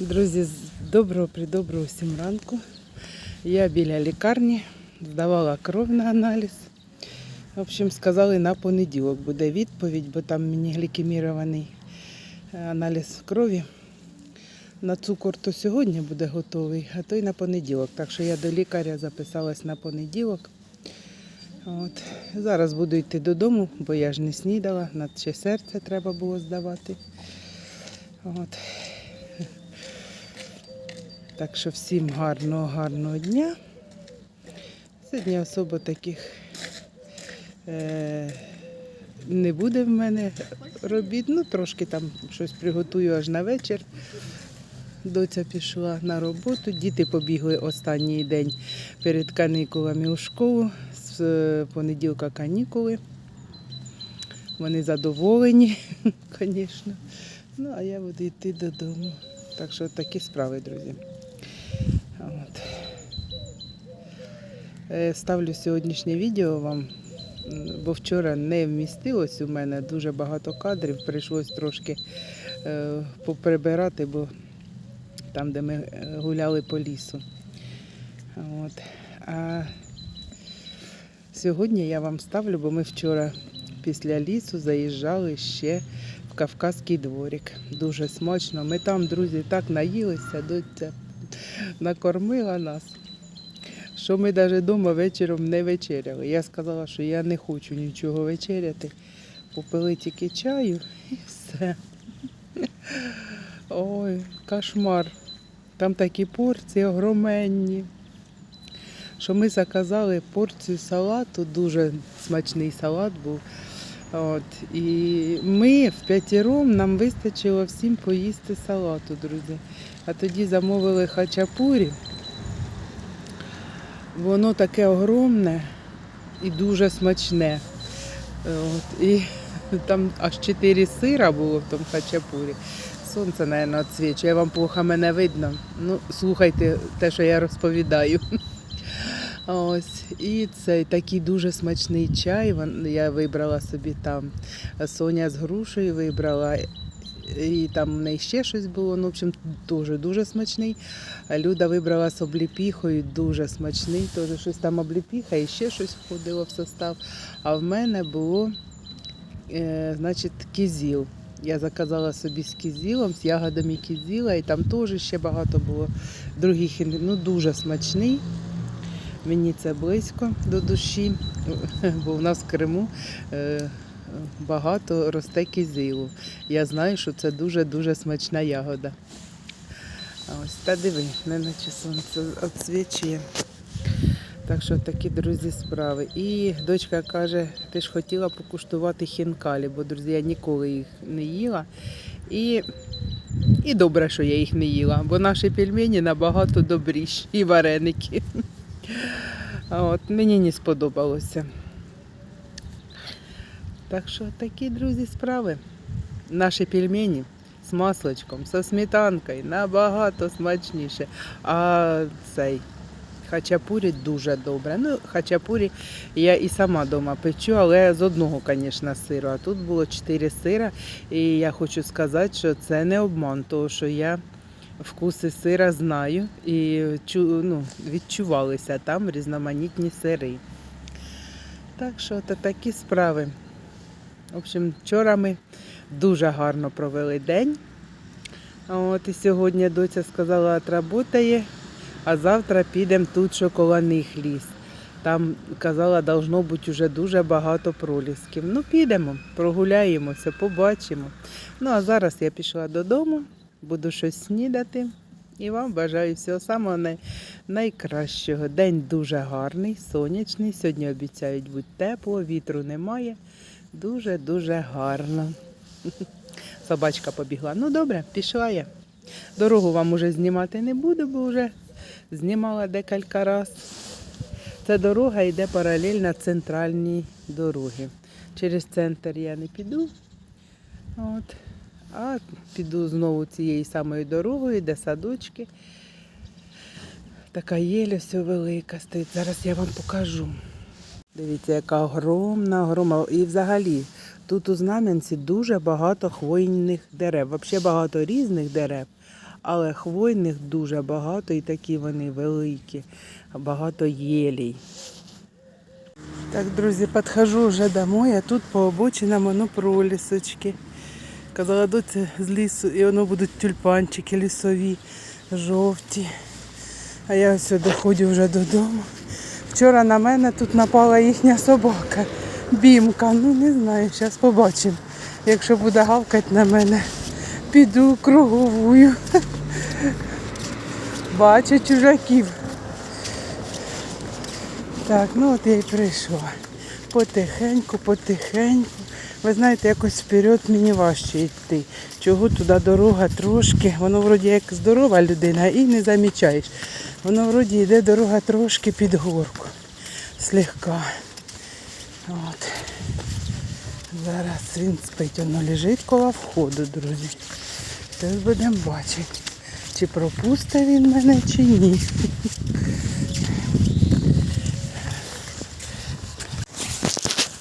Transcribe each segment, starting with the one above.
Друзі, доброго придоброго всім ранку. Я біля лікарні, здавала кров на аналіз. В общем, сказали, на понеділок буде відповідь, бо там мені глікемірований е, аналіз крові. На цукор то сьогодні буде готовий, а то й на понеділок. Так що я до лікаря записалась на понеділок. От. Зараз буду йти додому, бо я ж не снідала, на ще серце треба було здавати. От. Так що всім гарного, гарного дня. Сьогодні особо таких е, не буде в мене робіт. Ну, трошки там щось приготую аж на вечір. Доця пішла на роботу, діти побігли останній день перед канікулами у школу. З е, понеділка канікули. Вони задоволені, звісно. Ну, а я буду йти додому. Так що такі справи, друзі. От. Е, Ставлю сьогоднішнє відео вам, бо вчора не вмістилось у мене дуже багато кадрів. Прийшлось трошки е, поприбирати, бо там, де ми е, гуляли по лісу. От. А сьогодні я вам ставлю, бо ми вчора після лісу заїжджали ще в Кавказький дворик. Дуже смачно. Ми там, друзі, так наїлися, доця накормила нас. Що ми навіть вдома вечором не вечеряли. Я сказала, що я не хочу нічого вечеряти. Попили тільки чаю і все. Ой, кошмар. Там такі порції огроменні. Що ми заказали порцію салату, дуже смачний салат був. От. І ми в п'ятіром нам вистачило всім поїсти салату, друзі. А тоді замовили хачапурі. Воно таке огромне і дуже смачне. От. І там аж чотири сира було в тому хачапурі. Сонце, мабуть, відсвічує, вам плохо мене видно. Ну, слухайте те, що я розповідаю. Ось, і цей такий дуже смачний чай. Я вибрала собі там. Соня з грушею вибрала. І там в неї ще щось було. Ну, в общем, дуже дуже смачний. Люда вибрала з обліпіхою, дуже смачний. Теж щось там обліпіха і ще щось входило в состав. А в мене було, е, значить, кізіл. Я заказала собі з кізілом, з ягодами кізіла, і там теж ще багато було других. Ну, дуже смачний. Мені це близько до душі, бо в нас в Криму е, багато росте кізилу. Я знаю, що це дуже-дуже смачна ягода. Ось та диви, не наче сонце відсвічує. Так що такі, друзі, справи. І дочка каже, ти ж хотіла покуштувати хінкалі, бо, друзі, я ніколи їх не їла. І, і добре, що я їх не їла, бо наші пельмені набагато добріші і вареники. От мені не сподобалося. Так що такі, друзі, справи. Наші пельмені з масличком, зі сметанкою набагато смачніше. А цей хачапурі дуже добре. Ну, хачапурі я і сама вдома печу, але з одного, звісно, сиру. А тут було чотири сира. І я хочу сказати, що це не обман, тому що я вкуси сира знаю і ну, відчувалися там різноманітні сири. Так що то такі справи. В общем, вчора ми дуже гарно провели день. От і сьогодні доця сказала, отработає, а завтра підемо тут, що коло них ліс. Там казала, должно бути вже дуже багато пролісків. Ну, підемо, прогуляємося, побачимо. Ну а зараз я пішла додому, буду щось снідати. І вам бажаю всього самого най- найкращого. День дуже гарний, сонячний. Сьогодні обіцяють бути тепло, вітру немає. Дуже-дуже гарно. Собачка побігла. Ну добре, пішла я. Дорогу вам уже знімати не буду, бо вже знімала декілька разів. Ця дорога йде паралельно центральній дорогі. Через центр я не піду. От. А піду знову цією самою дорогою, де садочки. Така єля все велика стоїть. Зараз я вам покажу. Дивіться, яка огромна, огромна. І взагалі тут у Знам'янці дуже багато хвойних дерев. Взагалі багато різних дерев. але хвойних дуже багато і такі вони великі, багато єлій. Так, друзі, підходжу вже домой, а тут по обочинам воно пролісочки. Казала, доця з лісу, і воно будуть тюльпанчики лісові, жовті. А я ось доходжу вже додому. Вчора на мене тут напала їхня собака, бімка. Ну не знаю, зараз побачимо. Якщо буде гавкати на мене, піду круговую. Бачу чужаків. Так, ну от я й прийшла. Потихеньку, потихеньку. Ви знаєте, якось вперед мені важче йти. Чого туди дорога трошки, воно вроді як здорова людина і не замічаєш. Воно вроді йде дорога трошки під горку. Слегка. От. Зараз він спить, воно лежить коло входу, друзі. Зараз будемо бачити, чи пропустить він мене, чи ні.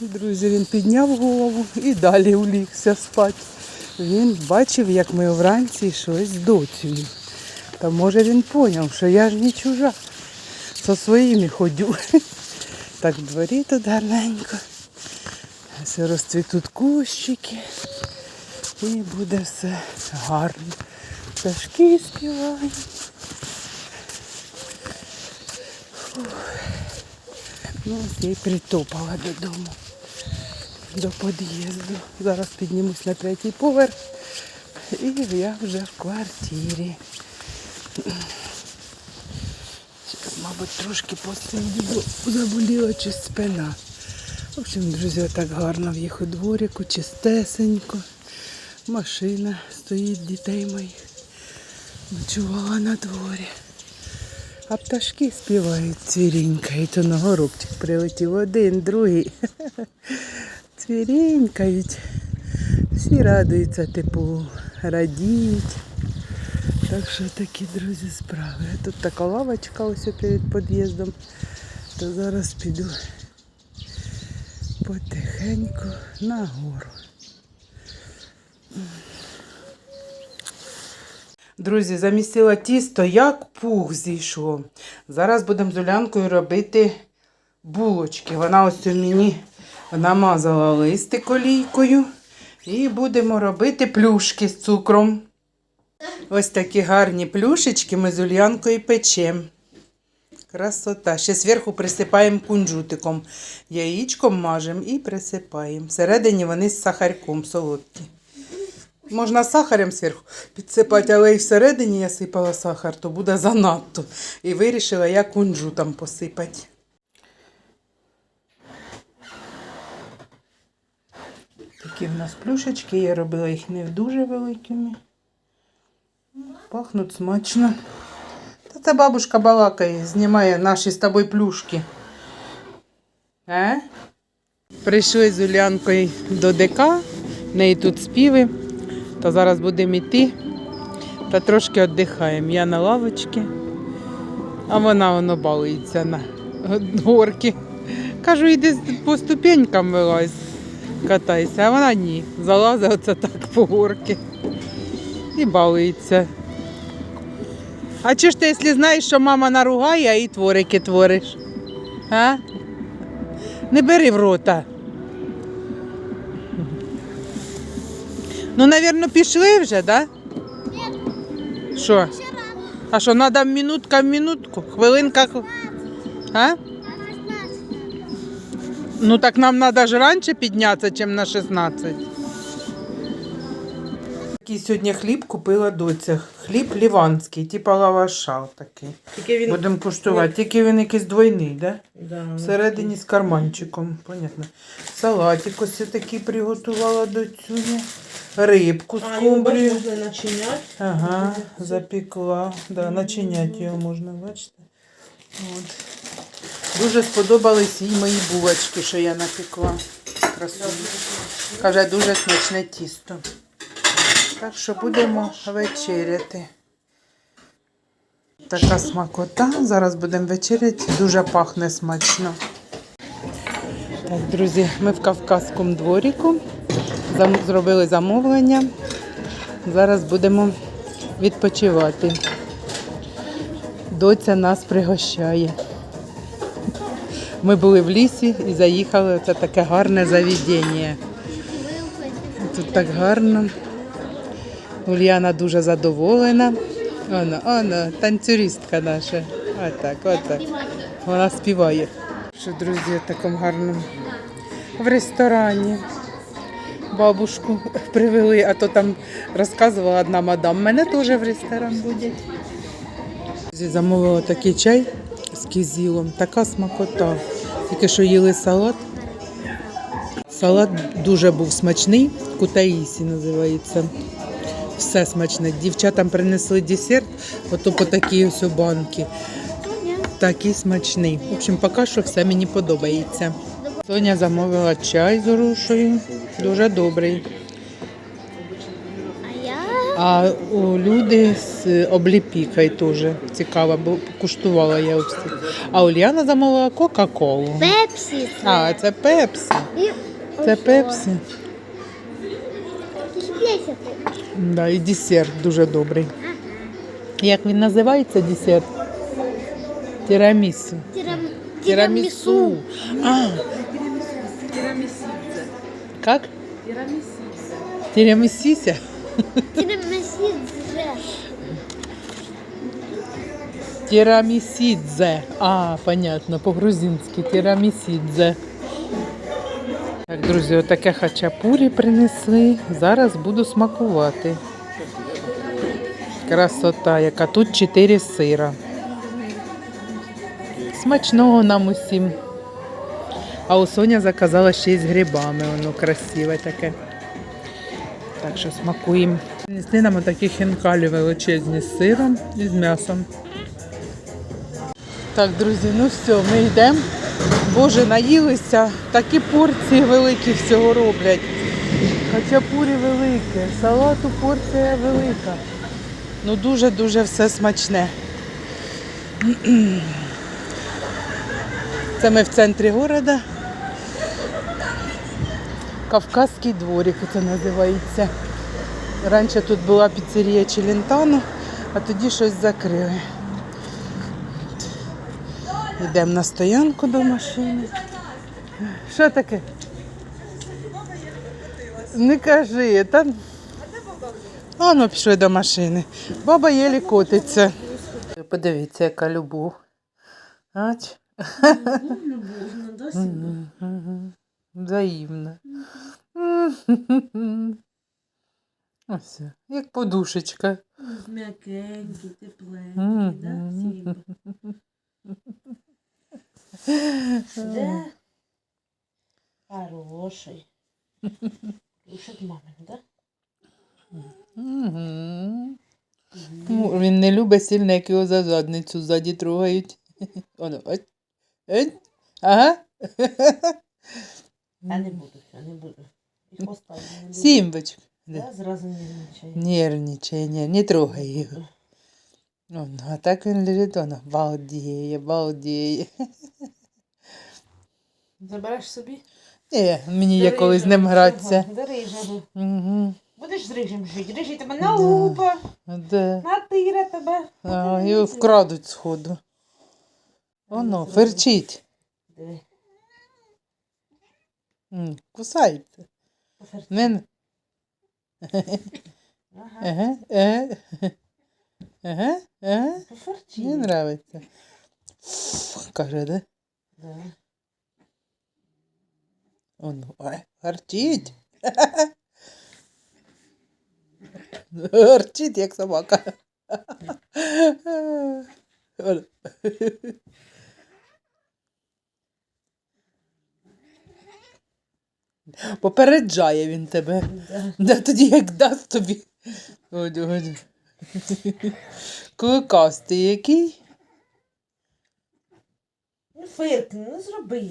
Друзі, він підняв голову і далі улігся спати. Він бачив, як ми вранці щось доцею. Та може він зрозумів, що я ж не чужа. Со своїми ходю. Так в дворі тут гарненько. Ось розцвітуть кущики. І буде все гарно. Пташки співають. Ну, ось я й притопала додому, до під'їзду. Зараз піднімусь на третій поверх і я вже в квартирі. Зараз, мабуть, трошки посидю, бо заболіла чи спина. В общем, друзі, так гарно в їх у дворіку, чистесенько. Машина стоїть дітей моїх. Ночувала на дворі. А пташки співають цвірінькають. То на горобчик прилетів один, другий. Цвірінькають. Всі радуються теплу, радіють. Так що такі, друзі, справи. Тут така лавочка ось перед під'їздом. То зараз піду потихеньку нагору. Друзі, замісила тісто, як пух зійшло. Зараз будемо з Улянкою робити булочки. Вона ось у мені намазала листик олійкою. І будемо робити плюшки з цукром. Ось такі гарні плюшечки ми з Ульянкою печемо. Красота. Ще зверху присипаємо кунжутиком. Яєчком мажемо і присипаємо. Всередині вони з сахарком солодкі. Можна сахарем зверху підсипати, але і всередині я сипала сахар, то буде занадто. І вирішила я кунжутом посипати. Такі в нас плюшечки, я робила їх не дуже великими. Пахнуть смачно. Та це бабушка балакає, знімає наші з тобою плюшки. Е? Прийшли з Улянкою до ДК, в неї тут співи. Та зараз будемо йти та трошки віддихаємо. Я на лавочці, а вона воно балується на горки. Кажу, йди по ступенькам вилазь, катайся, а вона ні. Залазить оце так по горки і балується. А чи ж ти, якщо знаєш, що мама наругає, а і творики твориш? А? Не бери в рота. Ну, напевно, пішли вже, так? Да? Що? А що, треба минутка в минутку? Хвилинка. хв- А? Ну так нам треба ж раніше піднятися, ніж на 16. Такий сьогодні хліб купила доця. Хліб ліванський, типу лаваша такий. Тільки він Будемо куштувати. Тільки він якийсь двойний, так? Да? да, Всередині з карманчиком, понятно. Салатик ось я такий приготувала до цього. Рибку з а, кумбрію. можна начиняти. Ага, запекла. Да, начиняти його можна, бачите. От. Дуже сподобались їй мої булочки, що я напекла. Красиві. Каже, дуже смачне тісто. Так що будемо вечеряти. Така смакота. Зараз будемо вечеряти. Дуже пахне смачно. Так, друзі, ми в Кавказькому дворіку. Зробили замовлення. Зараз будемо відпочивати. Доця нас пригощає. Ми були в лісі і заїхали. Це таке гарне заведення. Тут так гарно. Ульяна дуже задоволена. Вона, вона, танцюристка наша. Отак, отак. Вона співає. Що, друзі, в такому гарному в ресторані. Бабушку привели, а то там розказувала одна мадам. Мене теж в ресторан будуть. Замовила такий чай з кизілом. Така смакота. Тільки що їли салат. Салат дуже був смачний, кутаїсі називається. Все смачне. Дівчатам принесли десерт, ото по такій ось банки. Такий смачний. В общем, поки що все мені подобається. Соня замовила чай з грушею. Дуже добрий. А у люди з обліпікою теж цікаво, бо куштувала я це. А Ульяна замовила Кока-Колу. Пепсі. А, це Пепсі. І Це Пепсі. Да, і десерт дуже добрий. Як він називається десерт? Тірамісу. Тирам... Тірамісу. А. Как? Тірамісіся. Тирамисидзе. Тірамісідзе. А, понятно, по-грузинськи тірамісідзе. Так, друзі, отаке хачапурі принесли. Зараз буду смакувати. Красота, яка тут 4 сира. Смачного нам усім. А у Соня заказала ще й з грибами. Воно красиве таке. Так що смакуємо. Принесли нам отакі хінкалі величезні з сиром і з м'ясом. Так, друзі, ну все, ми йдемо. Боже, наїлися. Такі порції великі всього роблять. Хачапурі велике, салату порція велика. Ну дуже-дуже все смачне. Це ми в центрі міста. Кавказький дворик це називається. Раніше тут була піцерія Челентано, а тоді щось закрили. Йдемо на стоянку до машини. Що таке? Не кажи, та. А ну пішли до машини. Баба єлі котиться. Подивіться, яка любов. Ач. Мгм, мгм. Взаємно. Ось, як подушечка. М'якенький, тепленький, Мгм. да? Сімба? Да? Хороший. Слушать мамин, да? Мгм. Ну, Він не любить сильно, як його за задницю ззаді трогають. Оно, ось. Ось. Ага. А не буду, я не буду. І хвоста я не буду. Сімбочка. Я зразу нервничаю. Нервничає, не, не трогай його. Он, а так він лежить, воно балдіє, балдіє. Забереш собі? Ні, мені я Бери колись з ним гратися. жабу, Бери. Угу. Будеш з рижем жити. Рижий тебе Да. на лупа, Да. натира тебе. А, його вкрадуть сходу. Воно, ферчить. Диви, М, Кусається. Мен. Ага, Ага, ага. Ага, ага. поферчи. Мені нравиться. Фу, Каже, да? Да. Он, ой, гарчить. Гарчить, як собака. Он. Попереджає він тебе. Да. Да тоді як дасть тобі. От, от. Кликастий який? Ну фиркни, ну зроби.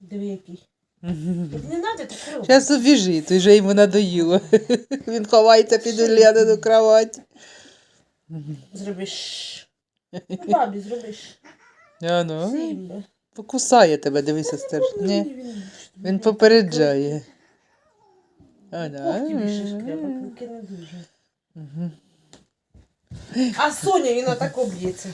Диви який. Не надо, то що? Зараз убіжить, вже йому надоїло. Він ховається під Ульянину кровать. Зробиш. Ну, бабі зробиш. А ну, Сімба. Покусає тебе, дивися, стер. Ні, він попереджає. А, да. Когті більше шкряба, клики не дуже. Угу. А Соня він отако б'ється.